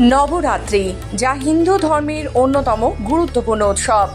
নবরাত্রি, যা হিন্দু ধর্মের অন্যতম গুরুত্বপূর্ণ উৎসব।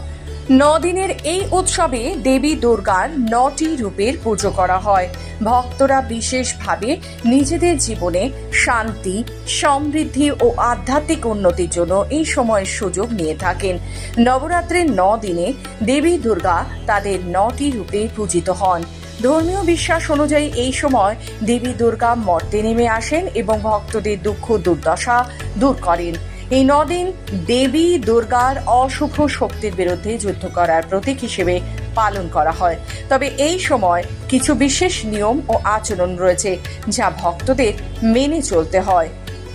দিনের এই উৎসবে দেবী দুর্গার নটি রূপের পুজো করা হয়। ভক্তরা বিশেষভাবে নিজেদের জীবনে শান্তি, সমৃদ্ধি ও আধ্যাত্মিক উন্নতির জন্য এই সময়ের সুযোগ নিয়ে থাকেন। নবরাত্রির ন দিনে দেবী দুর্গা তাদের নটি রূপে পূজিত হন। ধর্মীয় বিশ্বাস অনুযায়ী এই সময় দেবী দুর্গা মর্তে নেমে আসেন এবং ভক্তদের দুঃখ, দুর্দশা দূর করেন। এই নদিন দেবী দুর্গার অশুভ শক্তির বিরুদ্ধে যুদ্ধ করার প্রতীক হিসেবে পালন করা হয়। তবে এই সময় কিছু বিশেষ নিয়ম ও আচরণ রয়েছে যা ভক্তদের মেনে চলতে হয়।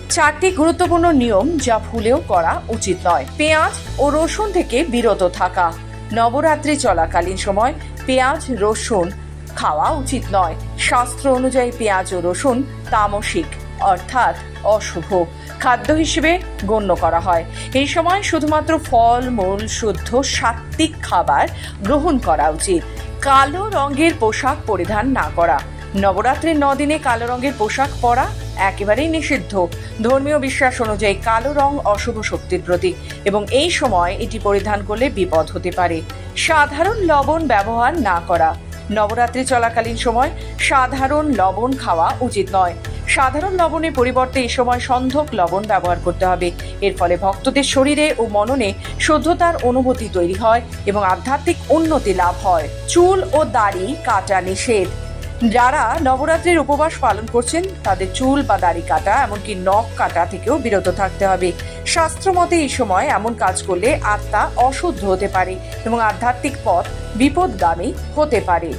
চারটি গুরুত্বপূর্ণ নিয়ম যা ভুলেও করা উচিত নয়। পেঁয়াজ ও রসুন থেকে বিরত থাকা। নবরাত্রি চলাকালীন সময় পেঁয়াজ, রসুন খাওয়া উচিত নয়। শাস্ত্র অনুযায়ী পেঁয়াজ ও রসুন তামসিক, অর্থাৎ অশুভ। খাদ্য হিসেবে গণ্য করা হয়। এই সময় শুধুমাত্র ফল, মূল, শুদ্ধ সাত্ত্বিক খাবার গ্রহণ করা উচিত। কালো রঙের পোশাক পরিধান না করা। নবরাত্রির নদিনে কালো রঙের পোশাক পরা একেবারেই নিষিদ্ধ। ধর্মীয় বিশ্বাস অনুযায়ী কালো রং অশুভ শক্তির প্রতীক এবং এই সময় এটি পরিধান করলে বিপদ হতে পারে। সাধারণ লবণ ব্যবহার না করা। নবরাত্রি চলাকালীন সময় সাধারণ লবণ খাওয়া উচিত নয়। সাধারণ লবণের পরিবর্তে এ সময় সন্ধক লবণ ব্যবহার করতে হবে। এর ফলে ভক্তদের শরীরে ও মননে শুদ্ধতার অনুভূতি তৈরি হয় এবং আধ্যাত্মিক উন্নতি লাভ হয়। চুল ও দাড়ি কাটা নিষেধ। যারা নবরাত্রির উপবাস পালন করছেন, তাদের চুল বা দাড়ি কাটা, এমনকি নখ কাটা থেকেও বিরত থাকতে হবে। শাস্ত্রমতে এই সময় এমন কাজ করলে আত্মা অশুদ্ধ হতে পারে এবং আধ্যাত্মিক পথ বিপদগামী হতে পারে।